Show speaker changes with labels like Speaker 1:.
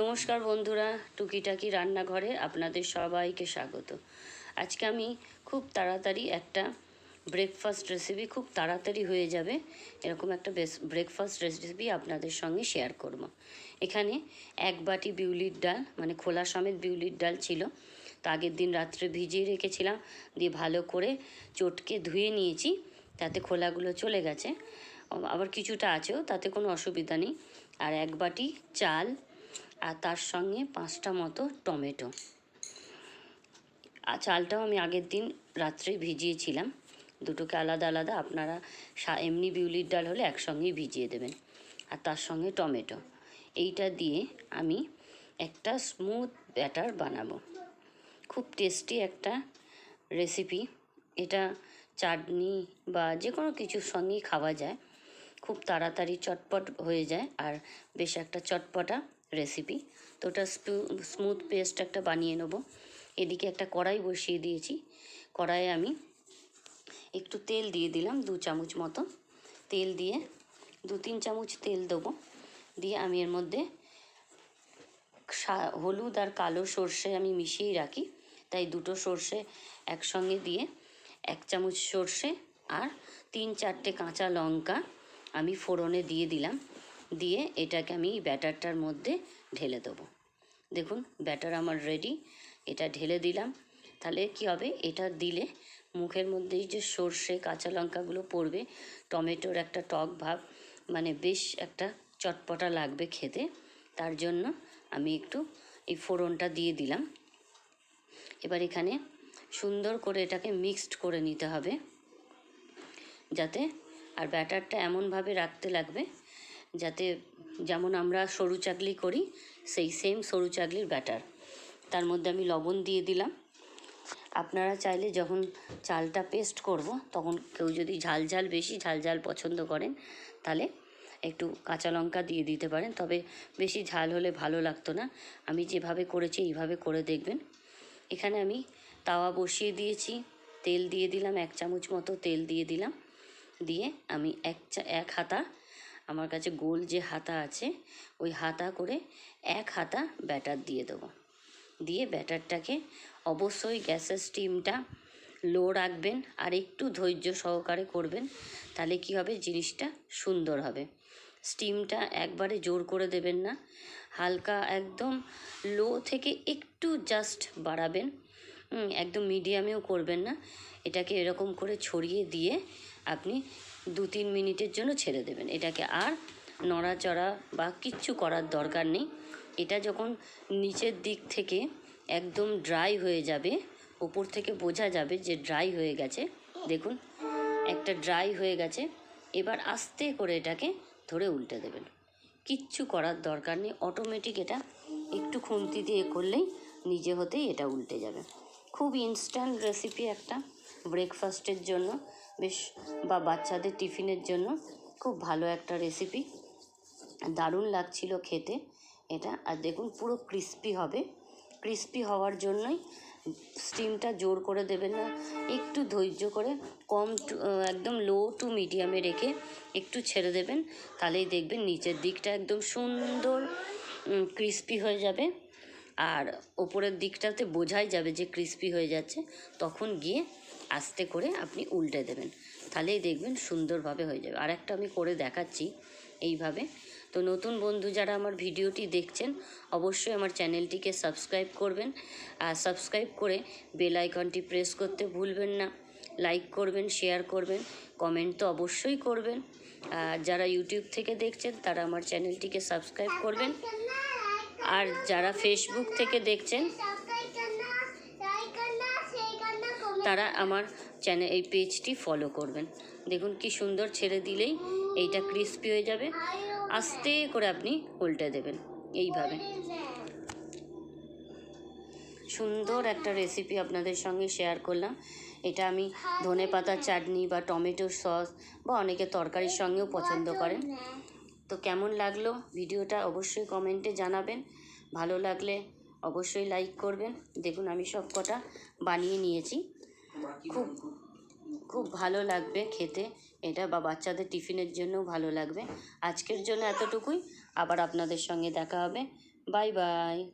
Speaker 1: নমস্কার বন্ধুরা, টুকিটাকি রান্নাঘরে আপনাদের সবাইকে স্বাগত। আজকে আমি খুব তাড়াতাড়ি একটা ব্রেকফাস্ট রেসিপি খুব তাড়াতাড়ি হয়ে যাবে। এরকম একটা বেস ব্রেকফাস্ট রেসিপি আপনাদের সঙ্গে শেয়ার করব। এখানে এক বাটি বিউলির ডাল মানে খোলা সমেত বিউলির ডাল ছিল। তো আগের দিন রাত্রে ভিজিয়ে রেখেছিলাম, দিয়ে ভালো করে চটকে ধুয়ে নিয়েছি, তাতে খোলাগুলো চলে গেছে। আবার কিছুটা আছেও, তাতে কোনো অসুবিধা নেই। আর এক বাটি চাল আর তার সঙ্গে পাঁচটা মতো টমেটো। আর চালটাও আমি আগের দিন রাত্রে ভিজিয়েছিলাম। দুটোকে আলাদা আলাদা, আপনারা এমনি বিউলির ডাল হলে একসঙ্গেই ভিজিয়ে দেবেন। আর তার সঙ্গে টমেটো। এইটা দিয়ে আমি একটা স্মুথ ব্যাটার বানাবো। খুব টেস্টি একটা রেসিপি। এটা চাটনি বা যে কোনো কিছুর সঙ্গেই খাওয়া যায়। খুব তাড়াতাড়ি চটপট হয়ে যায় আর বেশ একটা চটপটা রেসিপি তো ওটা স্মুথ পেস্ট একটা বানিয়ে নেব। এদিকে একটা কড়াই বসিয়ে দিয়েছি। কড়াইয়ে আমি একটু তেল দিয়ে দিলাম দু চামচ মতো। তেল দিয়ে দু তিন চামচ তেল দেবো। দিয়ে আমি এর মধ্যে হলুদ আর কালো সর্ষে আমি মিশিয়েই রাখি। তাই দুটো সর্ষে একসঙ্গে দিয়ে এক চামচ সর্ষে আর তিন চারটে কাঁচা লঙ্কা আমি ফোড়নে দিয়ে দিলাম। দিয়ে এটাকে আমি ব্যাটারটার মধ্যে ঢেলে দেবো। দেখুন, ব্যাটার আমার রেডি এটা ঢেলে দিলাম। তাহলে কি হবে? এটা দিলে মুখের মধ্যেই যে সর্ষে, কাঁচা লঙ্কাগুলো পড়বে, টমেটোর একটা টক ভাব মানে বেশ একটা চটপটা লাগবে খেতে, তার জন্য আমি একটু এই ফোড়নটা দিয়ে দিলাম। এবার এখানে সুন্দর করে এটাকে মিক্সড করে নিতে হবে, যাতে আর ব্যাটারটা এমনভাবে রাখতে লাগবে যাতে যেমন আমরা সরু চাকলি করি, সেই সেম সরু চাকলির ব্যাটার তার মধ্যে আমি লবণ দিয়ে দিলাম। আপনারা চাইলে যখন চালটা পেস্ট করব, তখন কেউ যদি ঝাল ঝাল বেশি, ঝাল ঝাল পছন্দ করেন, তাহলে একটু কাঁচা লঙ্কা দিয়ে দিতে পারেন। তবে বেশি ঝাল হলে ভালো লাগতো না। আমি যেভাবে করেছি, এইভাবে করে দেখবেন। এখানে আমি তাওয়া বসিয়ে দিয়েছি। তেল দিয়ে দিলাম, এক চামচ মতো তেল দিয়ে দিলাম। দিয়ে আমি এক চা, এক হাতা আমার কাছে গোল যে হাতা আছে, ওই হাতা করে এক হাতা ব্যাটার দিয়ে দেবো। দিয়ে ব্যাটারটাকে অবশ্যই গ্যাসের স্টিমটা লো রাখবেন আর একটু ধৈর্য সহকারে করবেন, তাহলে কি হবে? জিনিসটা সুন্দর হবে। স্টিমটা একবারে জোর করে দেবেন না, হালকা একদম লো থেকে একটু জাস্ট বাড়াবেন একদম মিডিয়ামেও করবেন না। এটাকে এরকম করে ছড়িয়ে দিয়ে আপনি দু তিন মিনিটের জন্য ছেড়ে দেবেন। এটাকে আর নড়াচড়া বা কিচ্ছু করার দরকার নেই। এটা যখন নিচের দিক থেকে একদম ড্রাই হয়ে যাবে, ওপর থেকে বোঝা যাবে যে ড্রাই হয়ে গেছে। দেখুন, একটা ড্রাই হয়ে গেছে। এবার আস্তে করে এটাকে ধরে উল্টে দেবেন। কিচ্ছু করার দরকার নেই। অটোমেটিক এটা একটু খুন্তি দিয়ে করলেই নিজে হতেই এটা উল্টে যাবে। খুব ইনস্ট্যান্ট রেসিপি একটা ব্রেকফাস্টের জন্য। বেশ বা বাচ্চাদের টিফিনের জন্য খুব ভালো একটা রেসিপি দারুণ লাগছিল খেতে এটা। আর দেখুন, পুরো ক্রিস্পি হবে। ক্রিস্পি হওয়ার জন্যই স্টিমটা জোর করে দেবেন না। একটু ধৈর্য করে কম টু একদম লো টু মিডিয়ামে রেখে একটু ছেড়ে দেবেন। তাহলেই দেখবেন নিচের দিকটা একদম সুন্দর ক্রিস্পি হয়ে যাবে। আর ওপরের দিকটাতে বোঝাই যাবে যে ক্রিস্পি হয়ে যাচ্ছে। তখন গিয়ে আস্তে করে আপনি উল্টে দেবেন। তাহলেই দেখবেন সুন্দরভাবে হয়ে যাবে। আর একটা আমি করে দেখাচ্ছি এইভাবে। তো নতুন বন্ধু যারা আমার ভিডিওটি দেখছেন, অবশ্যই আমার চ্যানেলটিকে সাবস্ক্রাইব করবেন। আর সাবস্ক্রাইব করে বেল আইকনটি প্রেস করতে ভুলবেন না। লাইক করবেন, শেয়ার করবেন, কমেন্ট তো অবশ্যই করবেন। আর যারা ইউটিউব থেকে দেখছেন, তারা আমার চ্যানেলটিকে সাবস্ক্রাইব করবেন। আর যারা ফেসবুক থেকে দেখছেন তারা আমার চ্যানেল এই পেজটি ফলো করবেন। দেখুন কি সুন্দর ছেড়ে দিলেই এইটা ক্রিস্পি হয়ে যাবে। আস্তে করে আপনি উল্টে দেবেন, এইভাবে। সুন্দর একটা রেসিপি আপনাদের সঙ্গে শেয়ার করলাম। এটা আমি ধনে পাতার চাটনি বা টমেটোর সস বা অনেকে তরকারির সঙ্গেও পছন্দ করেন। তো কেমন লাগল ভিডিওটা অবশ্যই কমেন্টে জানাবেন। ভালো লাগলে অবশ্যই লাইক করবেন। দেখুন আমি সব কটা বানিয়ে নিয়েছি। খুব খুব ভালো লাগবে খেতে। এটা বা বাচ্চাদের টিফিনের জন্যও ভালো লাগবে। আজকের জন্য এতটুকুই। আবার আপনাদের সঙ্গে দেখা হবে। Bye bye.